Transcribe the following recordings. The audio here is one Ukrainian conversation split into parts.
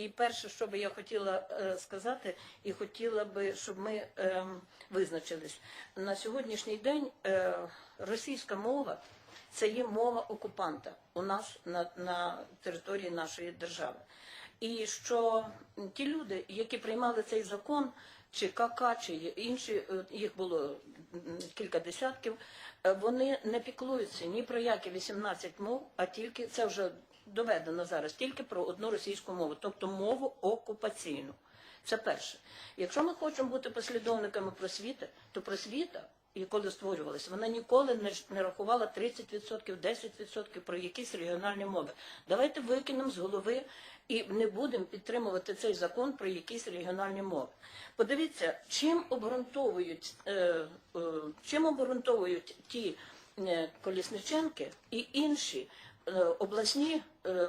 І перше, що би я хотіла е, сказати, і хотіла би, щоб ми е, визначились на сьогоднішній день. Е, російська мова це є мова окупанта у нас на, на території нашої держави. І що ті люди, які приймали цей закон, чи КК, чи інші, е, їх було кілька десятків, е, вони не піклуються ні про які 18 мов, а тільки це вже доведено зараз, тільки про одну російську мову, тобто мову окупаційну. Це перше. Якщо ми хочемо бути послідовниками просвіти, то просвіта, коли створювалася, вона ніколи не, рахувала 30%, 10% про якісь регіональні мови. Давайте викинемо з голови і не будемо підтримувати цей закон про якісь регіональні мови. Подивіться, чим обґрунтовують, е, е, чим обґрунтовують ті е, Колісниченки і інші обласні е,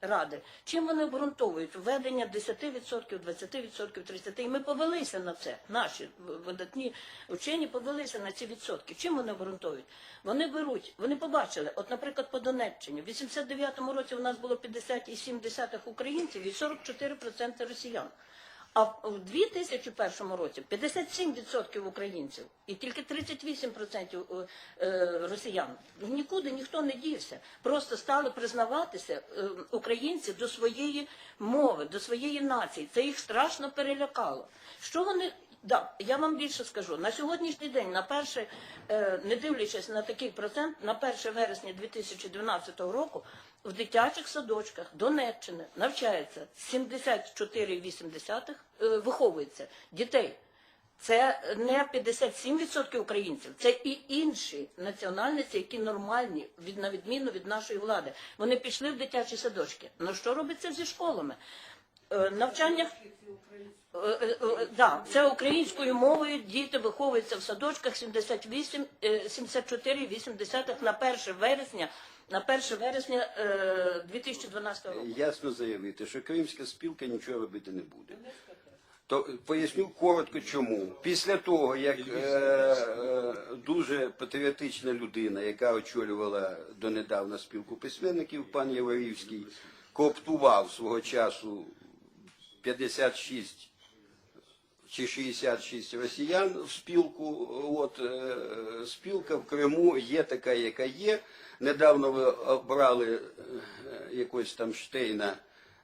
ради, чим вони обґрунтовують введення 10%, 20%, 30%. І ми повелися на це. Наші видатні вчені повелися на ці відсотки. Чим вони обґрунтовують? Вони беруть, вони побачили, от, наприклад, по Донеччині, в 89-му році у нас було 50,7 українців і 44% росіян. А в в 2001 році 57% українців і тільки 38% е, росіян. Нікуди ніхто не дівся. Просто стали признаватися е, українці до своєї мови, до своєї нації. Це їх страшно перелякало. Що вони Да, я вам більше скажу. На сьогоднішній день, на перше, е, не дивлячись на такий процент, на 1 вересня 2012 року в дитячих садочках Донеччини навчається 74,8 е, виховується дітей. Це не 57% українців, це і інші національності, які нормальні, від, на відміну від нашої влади. Вони пішли в дитячі садочки. Ну що робиться зі школами? Е, Навчання Е, е, да, це українською мовою діти виховуються в садочках 78, е, 74,8 на 1 вересня, на 1 вересня е, 2012 року. Ясно заявити, що Кримська спілка нічого робити не буде. То поясню коротко чому. Після того, як е, е, дуже патріотична людина, яка очолювала донедавна спілку письменників, пан Яворівський, кооптував свого часу 56 чи 66 росіян в спілку. От е, спілка в Криму є така, яка є. Недавно ви обрали е, якось там Штейна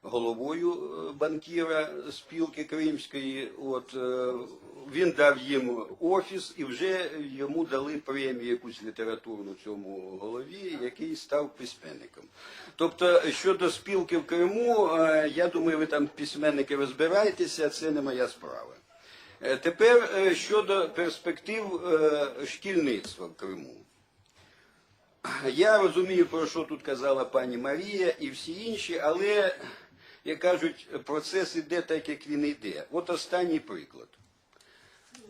головою е, банкіра спілки Кримської. От е, він дав їм офіс і вже йому дали премію якусь літературну цьому голові, який став письменником. Тобто щодо спілки в Криму, е, я думаю, ви там письменники розбираєтеся, це не моя справа. Тепер щодо перспектив шкільництва в Криму. Я розумію, про що тут казала пані Марія і всі інші, але, як кажуть, процес іде так, як він йде. От останній приклад.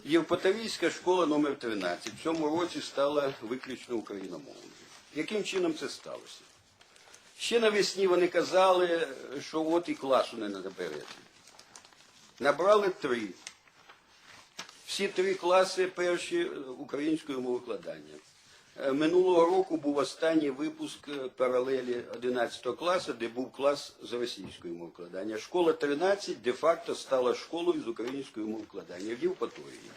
Євпаторійська школа номер 13 в цьому році стала виключно україномовною. Яким чином це сталося? Ще навесні вони казали, що от і класу не наберете. Набрали три. Всі три класи перші українською мовокладання. Е, Минулого року був останній випуск е, паралелі 11 класу, де був клас з російською мовокладання. Школа 13 де-факто стала школою з українською мовокладання в Євпаторії.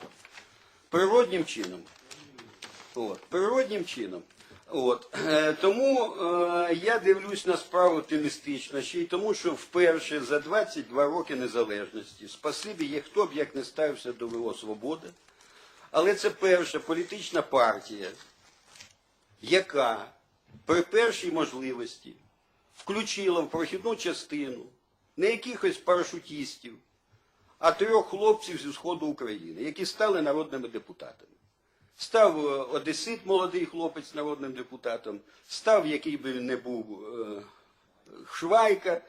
Природнім чином. От, природнім чином. От. Е, Тому е, я дивлюсь на справу оптимістично, ще й тому, що вперше за 22 роки незалежності, спасибі є хто б як не ставився до ВО Свобода, але це перша політична партія, яка при першій можливості включила в прохідну частину не якихось парашутістів, а трьох хлопців зі Сходу України, які стали народними депутатами. Став е, Одесит, молодий хлопець народним депутатом, став, який би не був, е, Швайка,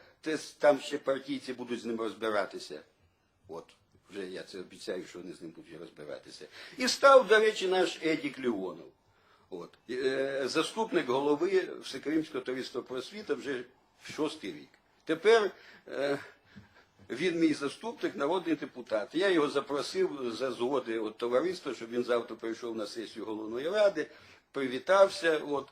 там ще партійці будуть з ним розбиратися. От, вже я це обіцяю, що вони з ним будуть розбиратися. І став, до речі, наш Едік Леонов. От, е, заступник голови Всекримського товариства просвіта вже шостий рік. Тепер е, він мій заступник, народний депутат. Я його запросив за згоди от, товариства, щоб він завтра прийшов на сесію головної ради, привітався. От.